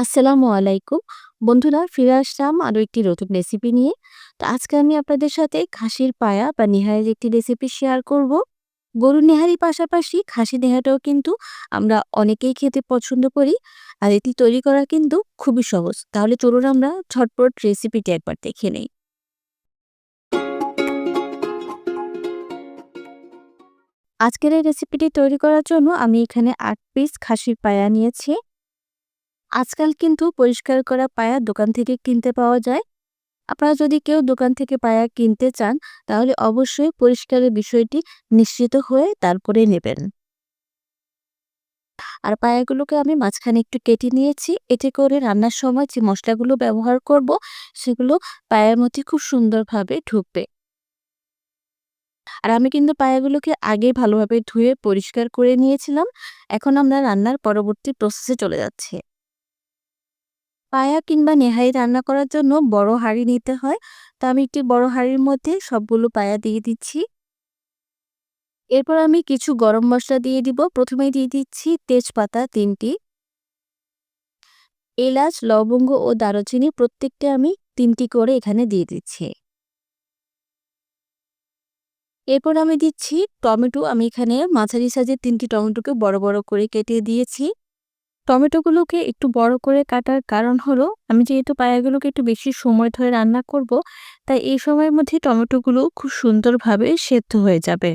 আসসালামু আলাইকুম। বন্ধুরা, ফিরে আসলাম আরও একটি নতুন রেসিপি নিয়ে। তো আজকে আমি আপনাদের সাথে খাসির পায়া বা নিহারির একটি রেসিপি শেয়ার করব। গরু নেহারির পাশাপাশি খাসি নেহাটাও কিন্তু আমরা অনেকেই খেতে পছন্দ করি আর এটি তৈরি করা কিন্তু খুবই সহজ। তাহলে চলুন আমরা ঝটপট রেসিপিটি একবার দেখে নেই। আজকের এই রেসিপিটি তৈরি করার জন্য আমি এখানে আট পিস খাসির পায়া নিয়েছি। আজকাল কিন্তু পরিষ্কার করা পায়া দোকান থেকে কিনতে পাওয়া যায়। আপনারা যদি কেউ দোকান থেকে পায়া কিনতে চান, তাহলে অবশ্যই পরিষ্কারের বিষয়টি নিশ্চিত হয়ে তারপরে নেবেন। আর পায়াগুলোকে আমি মাঝখানে একটু কেটে নিয়েছি। এতে করে রান্নার সময় যে মশলাগুলো ব্যবহার করব, সেগুলো পায়ের মধ্যে খুব সুন্দরভাবে ঢুকবে। আর আমি কিন্তু পায়াগুলোকে আগে ভালোভাবে ধুয়ে পরিষ্কার করে নিয়েছিলাম। এখন আমরা রান্নার পরবর্তী প্রসেসে চলে যাচ্ছি। পায়া কিংবা নেহারি রান্না করার জন্য বড় হাঁড়ি নিতে হয়। তো আমি একটি বড় হাঁড়ির মধ্যে সবগুলো পায়া দিয়ে দিচ্ছি। এরপর আমি কিছু গরম মশলা দিয়ে দিব। প্রথমে দিয়ে দিচ্ছি তেজপাতা তিনটি, এলাচ, লবঙ্গ ও দারুচিনি প্রত্যেকটা আমি তিনটি করে এখানে দিয়ে দিচ্ছি। এরপর আমি দিচ্ছি টমেটো। আমি এখানে মাঝারি সাইজের তিনটি টমেটোকে বড় বড় করে কেটে দিয়েছি। টমেটোগুলোকে একটু বড় করে কাটার কারণ হলো, আমি যেহেতু পায়াগুলোকে একটু বেশি সময় ধরে রান্না করব, তাই এই সময়ের মধ্যে টমেটোগুলো খুব সুন্দরভাবে সেদ্ধ হয়ে যাবে।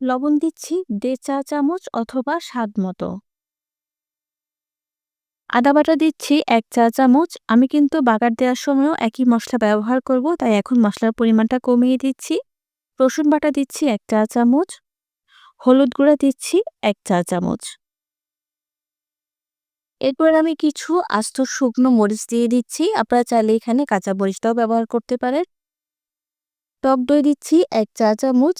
লবণ দিচ্ছি দেড় চা চামচ অথবা স্বাদ মতো। আদা বাটা দিচ্ছি এক চা চামচ। আমি কিন্তু বাগার দেওয়ার সময়ও একই মশলা ব্যবহার করব, তাই এখন মশলার পরিমাণটা কমিয়ে দিচ্ছি। রসুন বাটা দিচ্ছি এক চা চামচ। হলুদ গুঁড়া দিচ্ছি এক চা চামচ। এরপর আমি কিছু আস্ত শুকনো মরিচ দিয়ে দিচ্ছি। আপনারা চাইলে এখানে কাঁচা মরিচটাও ব্যবহার করতে পারেন। টক দই দিচ্ছি এক চা চামচ।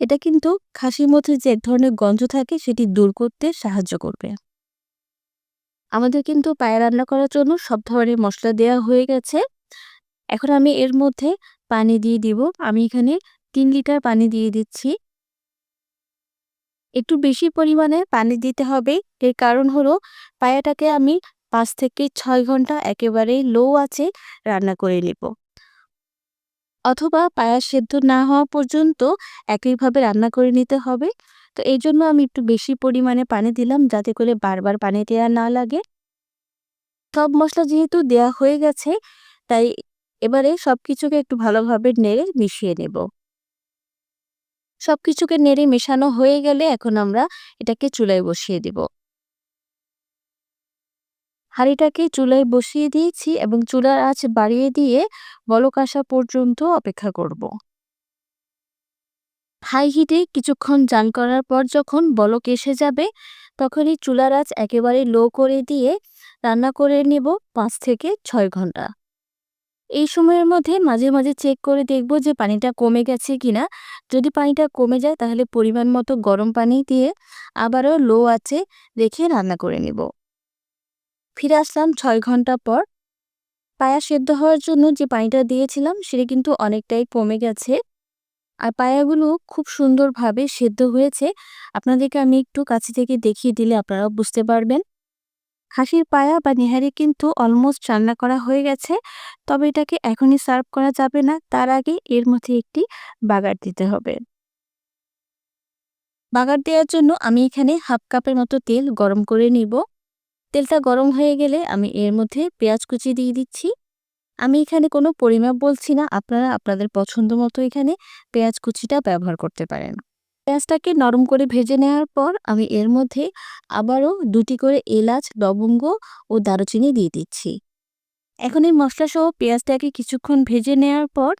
এটা কিন্তু খাসির মধ্যে যে এক ধরনের গন্ধ থাকে সেটি দূর করতে সাহায্য করবে। আমাদের কিন্তু পায়ে রান্না করার জন্য সব ধরনের মশলা দেওয়া হয়ে গেছে। এখন আমি এর মধ্যে পানি দিয়ে দিব। আমি এখানে তিন লিটার পানি দিয়ে দিচ্ছি। একটু বেশি পরিমাণে পানি দিতে হবে। এর কারণ হলো, পায়াটাকে আমি পাঁচ থেকে ছয় ঘণ্টা একেবারে লো আছে রান্না করে নেব। অথবা পায়া সেদ্ধ না হওয়া পর্যন্ত একইভাবে রান্না করে নিতে হবে। তো এই জন্য আমি একটু বেশি পরিমাণে পানি দিলাম, যাতে করে বারবার পানি দেওয়া না লাগে। সব মশলা যেহেতু দেয়া হয়ে গেছে, তাই এবারে সব কিছুকে একটু ভালোভাবে নেড়ে মিশিয়ে নেব। সব কিছুকে নেড়ে মেশানো হয়ে গেলে এখন আমরা এটাকে চুলায় বসিয়ে দিব। হাঁড়িটাকে চুলায় বসিয়ে দিয়েছি এবং চুলার আঁচ বাড়িয়ে দিয়ে বলক আসা পর্যন্ত অপেক্ষা করব। হাই হিটে কিছুক্ষণ জান করার পর যখন বলক এসে যাবে, তখনই চুলার আঁচ একেবারে লো করে দিয়ে রান্না করে নেব পাঁচ থেকে ছয় ঘণ্টা। এই সময়ের মধ্যে মাঝে মাঝে চেক করে দেখব যে পানিটা কমে গেছে কিনা। যদি পানিটা কমে যায় তাহলে পরিমাণ মতো গরম পানি দিয়ে আবারও লো আছে রেখে রান্না করে নেব। ফিরে আসলাম ছয় ঘণ্টা পর। পায়া সেদ্ধ হওয়ার জন্য যে পানিটা দিয়েছিলাম সেটা কিন্তু অনেকটাই কমে গেছে। আর পায়াগুলো খুব সুন্দরভাবে সেদ্ধ হয়েছে। আপনাদেরকে আমি একটু কাছে থেকে দেখিয়ে দিলে আপনারা বুঝতে পারবেন। খাসির পায়া বা নেহারি কিন্তু অলমোস্ট রান্না করা হয়ে গেছে। তবে এটাকে এখনই সার্ভ করা যাবে না, তার আগে এর মধ্যে একটি বাগার দিতে হবে। বাগার দেওয়ার জন্য আমি এখানে হাফ কাপের মতো তেল গরম করে নিব। তেলটা গরম হয়ে গেলে আমি এর মধ্যে পেঁয়াজ কুচি দিয়ে দিচ্ছি। আমি এখানে কোনো পরিমাপ বলছি না, আপনারা আপনাদের পছন্দ মতো এখানে পেঁয়াজ কুচিটা ব্যবহার করতে পারেন। পেঁয়াজটাকে নরম করে ভেজে নেওয়ার পর আমি এর মধ্যে আবারও দুটি করে এলাচ, লবঙ্গ ও দারুচিনি দিয়ে দিচ্ছি। এখন এই মশলা সহ পেঁয়াজটাকে কিছুক্ষণ ভেজে নেওয়ার পর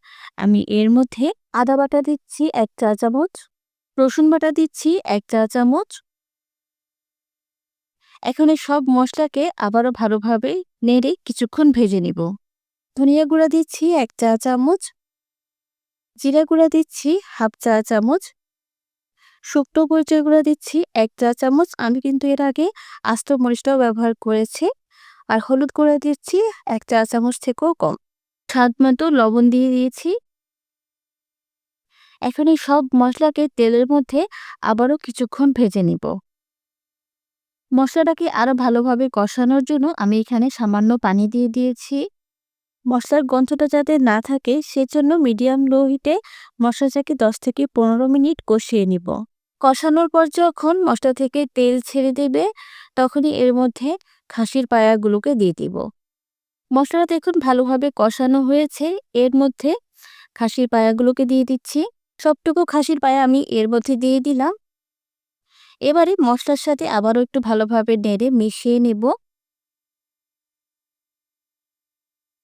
আমি এর মধ্যে আদা বাটা দিচ্ছি এক চা চামচ, রসুন বাটা দিচ্ছি এক চা চামচ। এখন এই সব মশলাকে আবারও ভালোভাবে নেড়ে কিছুক্ষণ ভেজে নিব। ধনিয়া গুঁড়া দিচ্ছি এক চা চামচ, জিরা গুঁড়া দিচ্ছি হাফ চা চামচ শুকনো মরিচের গুঁড়া দিচ্ছি, এক চা চামচ। আমি কিন্তু এর আগে আস্ত মরিচটাও ব্যবহার করেছি। আর হলুদ গুঁড়া দিচ্ছি, এক চা চামচ থেকেও কম। স্বাদ মতো লবণ দিয়ে দিয়েছি। এখন এই সব মশলাকে তেলের মধ্যে আবারও কিছুক্ষণ ভেজে নিব। মশলাটাকে আরও ভালোভাবে কষানোর জন্য আমি এখানে সামান্য পানি দিয়ে দিয়েছি। মশলার গন্ধটা যাতে না থাকে, সেজন্য মিডিয়াম লো হিটে মশলাটাকে দশ থেকে পনেরো মিনিট কষিয়ে নিব। কষানোর পর যখন মশলা থেকে তেল ছেড়ে দেবে, তখনই এর মধ্যে খাসির পায়াগুলোকে দিয়ে দিব। মশলাটা দেখুন ভালোভাবে কষানো হয়েছে। এর মধ্যে খাসির পায়াগুলোকে দিয়ে দিচ্ছি। সবটুকু খাসির পায়া আমি এর মধ্যে দিয়ে দিলাম। এবারে মশলার সাথে আবারও একটু ভালোভাবে নেড়ে মিশিয়ে নেব।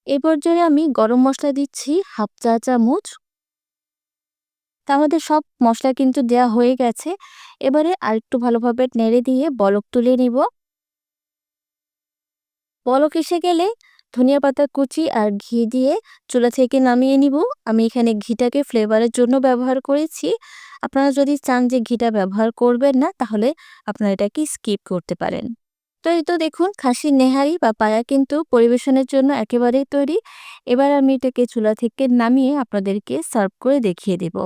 এ পর্যায়ে আমি গরম মশলা দিচ্ছি হাফ চা চামচ। তা আমাদের সব মশলা কিন্তু দেয়া হয়ে গেছে। এবারে আরেকটু ভালোভাবে নেড়ে দিয়ে বলক তুলে নিব। বলক এসে গেলে ধনিয়া পাতা কুচি আর ঘি দিয়ে চুলা থেকে নামিয়ে নিব। আমি এখানে ঘিটাকে ফ্লেভারের জন্য ব্যবহার করেছি। আপনারা যদি চান যে ঘিটা ব্যবহার করবেন না, তাহলে আপনারা এটাকে স্কিপ করতে পারেন। তো এই তো দেখুন, খাসির নেহারি বা পায়া কিন্তু পরিবেশনের জন্য একেবারেই তৈরি। এবার আমি এটাকে চুলা থেকে নামিয়ে আপনাদেরকে সার্ভ করে দেখিয়ে দেব।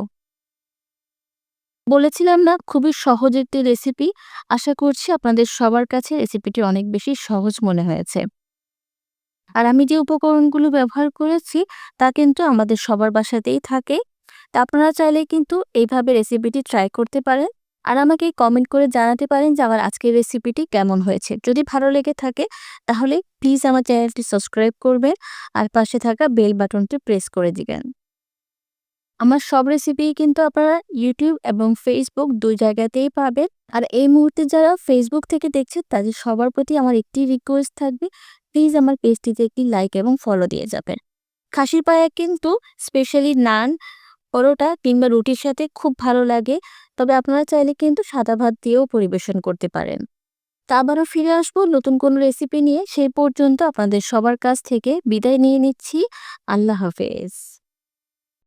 বলেছিলাম না, খুবই সহজ একটি রেসিপি আশা করছি আপনাদের সবার কাছে রেসিপিটি অনেক বেশি সহজ মনে হয়েছে। আর আমি যে উপকরণগুলো ব্যবহার করেছি, তা কিন্তু আমাদের সবার বাসাতেই থাকে। তা আপনারা চাইলে কিন্তু এইভাবে রেসিপিটি ট্রাই করতে পারেন। আর আমাকে কমেন্ট করে জানাতে পারেন যে আমার আজকের রেসিপিটি কেমন হয়েছে। যদি ভালো লেগে থাকে, তাহলে প্লিজ আমার চ্যানেলটি সাবস্ক্রাইব করবেন। আর পাশে থাকা বেল বাটনটি প্রেস করে দিবেন। আমার সব রেসিপি কিন্তু আপনারা ইউটিউব এবং ফেসবুক দুই জায়গাতেই পাবেন। আর এই মুহূর্তে যারা ফেসবুক থেকে দেখছে তাদের সবার প্রতি আমার একটি রিকোয়েস্ট থাকবে প্লিজ আমার পেজটিতে একটি লাইক এবং ফলো দিয়ে যাবেন। খাসির পায়া কিন্তু স্পেশালি নান, পরোটা কিংবা রুটির সাথে খুব ভালো লাগে, তবে আপনারা চাইলে কিন্তু সাদা ভাত দিয়েও পরিবেশন করতে পারেন। তা আবারও ফিরে আসব নতুন কোনো রেসিপি নিয়ে, সেই পর্যন্ত আপনাদের সবার কাছ থেকে বিদায় নিয়ে নিচ্ছি। আল্লাহ হাফেজ।